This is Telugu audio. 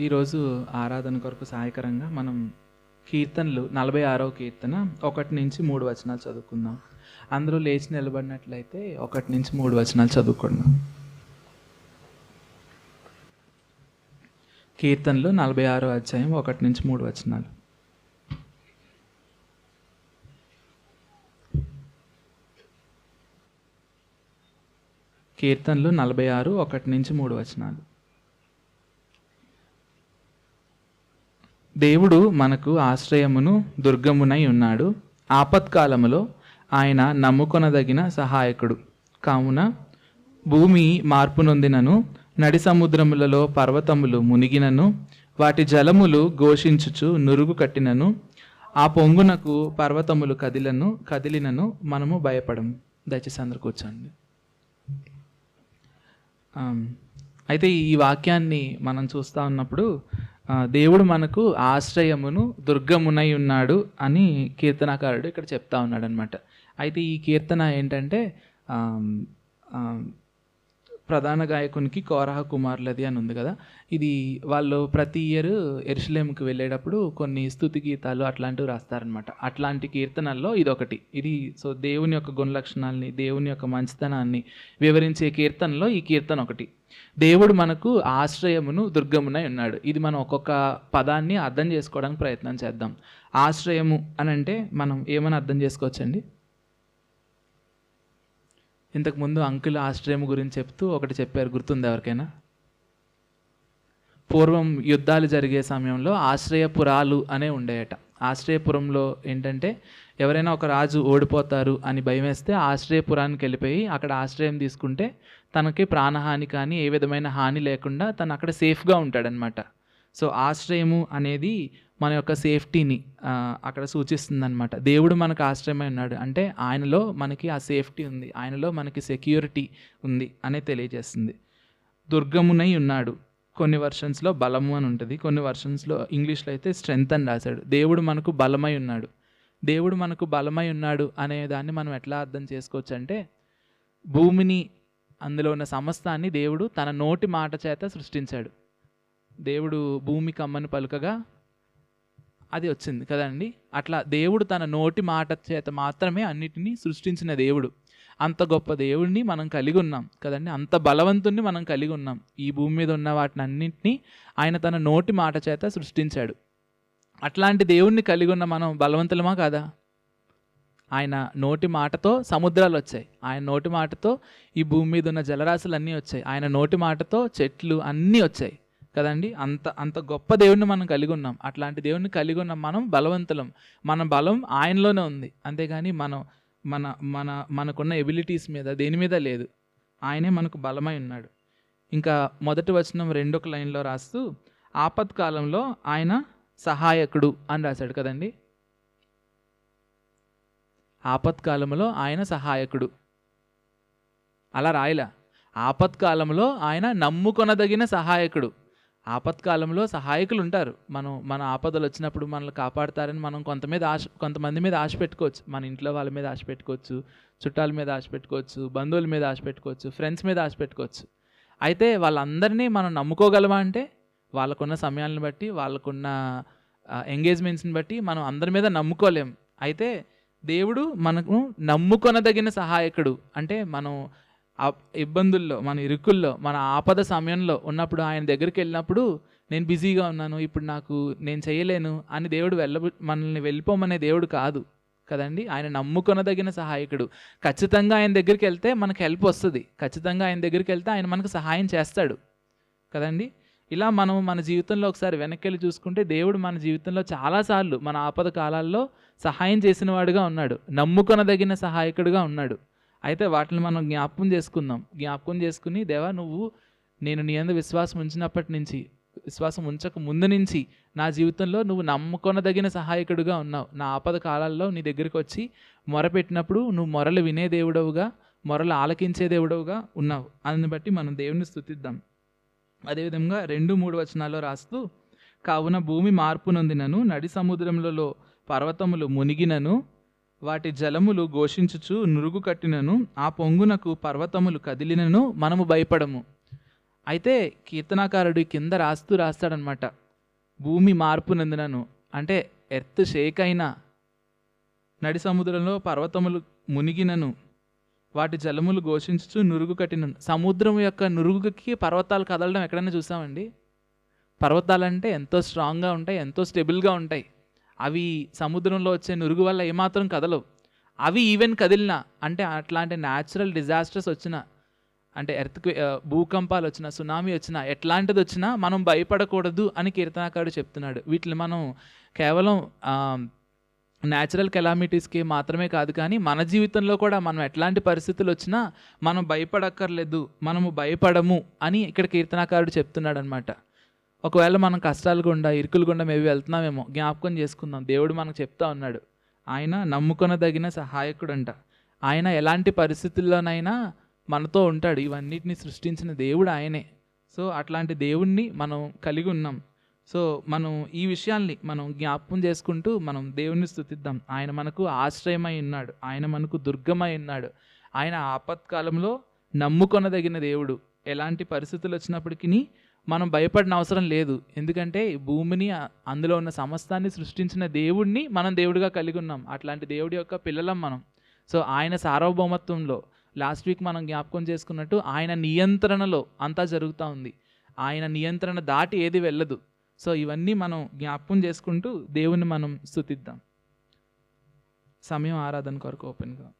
ఈరోజు ఆరాధన కొరకు సహాయకరంగా మనం కీర్తనలు నలభై ఆరవ కీర్తన ఒకటి నుంచి మూడు వచనాలు చదువుకుందాం. అందరూ లేచి నిలబడినట్లయితే ఒకటి నుంచి మూడు వచనాలు చదువుకుందాం. కీర్తనలు నలభై ఆరో అధ్యాయం ఒకటి నుంచి మూడు వచనాలు. కీర్తనలు నలభై ఆరు ఒకటి నుంచి మూడు వచనాలు. దేవుడు మనకు ఆశ్రయమును దుర్గమునై ఉన్నాడు. ఆపత్కాలములో ఆయన నమ్ముకొనదగిన సహాయకుడు. కావున భూమి మార్పు నొందినను నడి సముద్రములలో పర్వతములు మునిగినను వాటి జలములు ఘోషించుచు నురుగు కట్టినను ఆ పొంగునకు పర్వతములు కదిలను కదిలినను మనము భయపడము దయచేసి అందరు కూర్చోండి. అయితే ఈ వాక్యాన్ని మనం చూస్తూ ఉన్నప్పుడు దేవుడు మనకు ఆశ్రయమును దుర్గమునై ఉన్నాడు అని కీర్తనాకారుడు ఇక్కడ చెప్తా ఉన్నాడు అనమాట అయితే ఈ కీర్తన ఏంటంటే ప్రధాన గాయకునికి కోరహ కుమార్లది అని ఉంది కదా. ఇది వాళ్ళు ప్రతి ఇయర్ ఎరుసలేంకి వెళ్ళేటప్పుడు కొన్ని స్థుతి గీతాలు అట్లాంటివి రాస్తారనమాట అట్లాంటి కీర్తనల్లో ఇది ఒకటి ఇది సో దేవుని యొక్క గుణలక్షణాలని దేవుని యొక్క మంచితనాన్ని వివరించే కీర్తనలో ఈ కీర్తన ఒకటి. దేవుడు మనకు ఆశ్రయమును దుర్గమునై ఉన్నాడు. ఇది మనం ఒక్కొక్క పదాన్ని అర్థం చేసుకోవడానికి ప్రయత్నం చేద్దాం. ఆశ్రయము అని అంటే మనం ఏమని అర్థం చేసుకోవచ్చండి? ఇంతకుముందు అంకుల్ ఆశ్రయం గురించి చెప్తూ ఒకటి చెప్పారు. గుర్తుంది ఎవరికైనా? పూర్వం యుద్ధాలు జరిగే సమయంలో ఆశ్రయపురాలు అనే ఉండేయట. ఆశ్రయపురంలో ఏంటంటే ఎవరైనా ఒక రాజు ఓడిపోతారు అని భయం వేస్తే ఆశ్రయపురానికి వెళ్ళిపోయి అక్కడ ఆశ్రయం తీసుకుంటే తనకి ప్రాణహాని కానీ ఏ విధమైన హాని లేకుండా తను అక్కడ సేఫ్గా ఉంటాడనమాట సో ఆశ్రయము అనేది మన యొక్క సేఫ్టీని అక్కడ సూచిస్తుంది దేవుడు మనకు ఆశ్రయమై ఉన్నాడు అంటే ఆయనలో మనకి ఆ సేఫ్టీ ఉంది ఆయనలో మనకి సెక్యూరిటీ ఉంది అనే తెలియజేస్తుంది. దుర్గమునై ఉన్నాడు. కొన్ని వర్షన్స్లో బలము అని ఉంటుంది కొన్ని వర్షన్స్లో ఇంగ్లీష్లో అయితే స్ట్రెంగ్త్ అని రాశాడు. దేవుడు మనకు బలమై ఉన్నాడు. దేవుడు మనకు బలమై ఉన్నాడు అనే దాన్ని మనం ఎట్లా అర్థం చేసుకోవచ్చు అంటే భూమిని అందులో ఉన్న సమస్తాన్ని దేవుడు తన నోటి మాట చేత సృష్టించాడు. దేవుడు భూమి కమ్మని పలుకగా అది వచ్చింది కదండి అట్లా దేవుడు తన నోటి మాట చేత మాత్రమే అన్నిటినీ సృష్టించిన దేవుడు. అంత గొప్ప దేవుడిని మనం కలిగి ఉన్నాం కదండి? అంత బలవంతుణ్ణి మనం కలిగి ఉన్నాం. ఈ భూమి మీద ఉన్న వాటిని అన్నింటినీ ఆయన తన నోటి మాట చేత సృష్టించాడు. అట్లాంటి దేవుణ్ణి కలిగి ఉన్న మనం బలవంతులమా కాదా? ఆయన నోటి మాటతో సముద్రాలు వచ్చాయి. ఆయన నోటి మాటతో ఈ భూమి మీద ఉన్న జలరాశులు అన్నీ వచ్చాయి. ఆయన నోటి మాటతో చెట్లు అన్నీ వచ్చాయి. కదండి? అంత అంత గొప్ప దేవుణ్ణి మనం కలిగి ఉన్నాం. అట్లాంటి దేవుణ్ణి కలిగి ఉన్న మనం బలవంతులం. మన బలం ఆయనలోనే ఉంది. అంతేగాని మనం మన మన మనకున్న ఎబిలిటీస్ మీద దేని మీద లేదు. ఆయనే మనకు బలమై ఉన్నాడు. ఇంకా మొదటి వచనం రెండొక లైన్లో రాస్తూ ఆపత్కాలంలో ఆయన సహాయకుడు అని రాశాడు కదండి. ఆపత్కాలంలో ఆయన సహాయకుడు. అలా రాయలా. ఆపత్కాలంలో ఆయన నమ్ముకొనదగిన సహాయకుడు. ఆపత్కాలంలో సహాయకులు ఉంటారు మనం మన ఆపదలు వచ్చినప్పుడు మనల్ని కాపాడతారని మనం కొంత మీద ఆశ కొంతమంది మీద ఆశ పెట్టుకోవచ్చు. మన ఇంట్లో వాళ్ళ మీద ఆశ పెట్టుకోవచ్చు. చుట్టాల మీద ఆశ పెట్టుకోవచ్చు. బంధువుల మీద ఆశ పెట్టుకోవచ్చు. ఫ్రెండ్స్ మీద ఆశ పెట్టుకోవచ్చు. అయితే వాళ్ళందరినీ మనం నమ్ముకోగలమా అంటే వాళ్ళకున్న సమయాలను బట్టి వాళ్ళకున్న ఎంగేజ్మెంట్స్ని బట్టి మనం అందరి మీద నమ్ముకోలేం. అయితే దేవుడు మనకు నమ్ముకొనదగిన సహాయకుడు. అంటే మనం ఆ ఇబ్బందుల్లో మన ఇరుకుల్లో మన ఆపద సమయంలో ఉన్నప్పుడు ఆయన దగ్గరికి వెళ్ళినప్పుడు నేను బిజీగా ఉన్నాను ఇప్పుడు నాకు నేను చేయలేను అని దేవుడు వెళ్ళ మనల్ని వెళ్ళిపోమనే దేవుడు కాదు కదండి. ఆయన నమ్ముకొనదగిన సహాయకుడు. ఖచ్చితంగా ఆయన దగ్గరికి వెళ్తే మనకు హెల్ప్ వస్తుంది. ఖచ్చితంగా ఆయన దగ్గరికి వెళ్తే ఆయన మనకు సహాయం చేస్తాడు కదండి. ఇలా మనం మన జీవితంలో ఒకసారి వెనక్కి వెళ్ళి చూసుకుంటే దేవుడు మన జీవితంలో చాలాసార్లు మన ఆపద కాలాల్లో సహాయం చేసిన వాడుగా ఉన్నాడు. నమ్ముకొనదగిన సహాయకుడుగా ఉన్నాడు. అయితే వాటిని మనం జ్ఞాపకం చేసుకుందాం. జ్ఞాపకం చేసుకుని దేవా నువ్వు నేను నీ అందు విశ్వాసం ఉంచినప్పటి నుంచి విశ్వాసం ఉంచక ముందు నుంచి నా జీవితంలో నువ్వు నమ్ముకొనదగిన సహాయకుడుగా ఉన్నావు. నా ఆపద కాలాల్లో నీ దగ్గరికి వచ్చి మొరపెట్టినప్పుడు నువ్వు మొరలు వినే దేవుడవుగా మొరలు ఆలకించే దేవుడవుగా ఉన్నావు. అందుని బట్టి మనం దేవుని స్థుతిద్దాం అదేవిధంగా రెండు మూడు వచనాల్లో రాస్తూ కావున భూమి మార్పునందినను నడి సముద్రములలో పర్వతములు మునిగినను వాటి జలములు ఘోషించుచు నురుగు కట్టినను ఆ పొంగునకు పర్వతములు కదిలినను మనము భయపడము. అయితే కీర్తనాకారుడు కింద రాస్తూ రాస్తాడనమాట. భూమి మార్పు నందినను. అంటే ఎర్త్ షేక్ అయినా నడి సముద్రంలో పర్వతములు మునిగినను. వాటి జలములు ఘోషించుచు నురుగు కట్టినను. సముద్రం యొక్క నురుగుకి పర్వతాలు కదలడం ఎక్కడైనా చూసామండి? పర్వతాలంటే ఎంతో స్ట్రాంగ్గా ఉంటాయి ఎంతో స్టెబుల్గా ఉంటాయి. అవి సముద్రంలో వచ్చే నురుగు వల్ల ఏమాత్రం కదలవు. అవి ఈవెన్ కదిలినా అంటే అట్లాంటి న్యాచురల్ డిజాస్టర్స్ వచ్చిన అంటే ఎర్త్ భూకంపాలు వచ్చిన సునామీ వచ్చినా ఎట్లాంటిది వచ్చినా మనం భయపడకూడదు అని కీర్తనాకారుడు చెప్తున్నాడు. వీటిని మనం కేవలం న్యాచురల్ కెలామిటీస్కి మాత్రమే కాదు కానీ మన జీవితంలో కూడా మనం ఎట్లాంటి పరిస్థితులు వచ్చినా మనం భయపడక్కర్లేదు మనము భయపడము అని ఇక్కడ కీర్తనాకారుడు చెప్తున్నాడు అనమాట ఒకవేళ మనం కష్టాలు గుండా ఇరుకులు గుండా మేబీ వెళ్తున్నామేమో జ్ఞాపకం చేసుకుందాం. దేవుడు మనకు చెప్తా ఉన్నాడు. ఆయన నమ్ముకొనదగిన సహాయకుడు అంట ఆయన ఎలాంటి పరిస్థితుల్లోనైనా మనతో ఉంటాడు. ఇవన్నిటిని సృష్టించిన దేవుడు ఆయనే. సో అట్లాంటి దేవుణ్ణి మనం కలిగి ఉన్నాం. సో మనం ఈ విషయాల్ని మనం జ్ఞాపకం చేసుకుంటూ మనం దేవుణ్ణి స్థుతిద్దాం. ఆయన మనకు ఆశ్రయమై ఉన్నాడు. ఆయన మనకు దుర్గమై ఉన్నాడు. ఆయన ఆపత్కాలంలో నమ్ముకొనదగిన దేవుడు. ఎలాంటి పరిస్థితులు వచ్చినప్పటికీ మనం భయపడిన అవసరం లేదు. ఎందుకంటే భూమిని అందులో ఉన్న సమస్తాన్ని సృష్టించిన దేవుడిని మనం దేవుడిగా కలిగి ఉన్నాం. అట్లాంటి దేవుడి యొక్క పిల్లలం మనం. సో ఆయన సార్వభౌమత్వంలో లాస్ట్ వీక్ మనం జ్ఞాపకం చేసుకున్నట్టు ఆయన నియంత్రణలో అంతా జరుగుతూ ఉంది. ఆయన నియంత్రణ దాటి ఏది వెళ్ళదు. సో ఇవన్నీ మనం జ్ఞాపకం చేసుకుంటూ దేవుణ్ణి మనం స్థుతిద్దాం సమయం ఆరాధన కొరకు ఓపెన్గా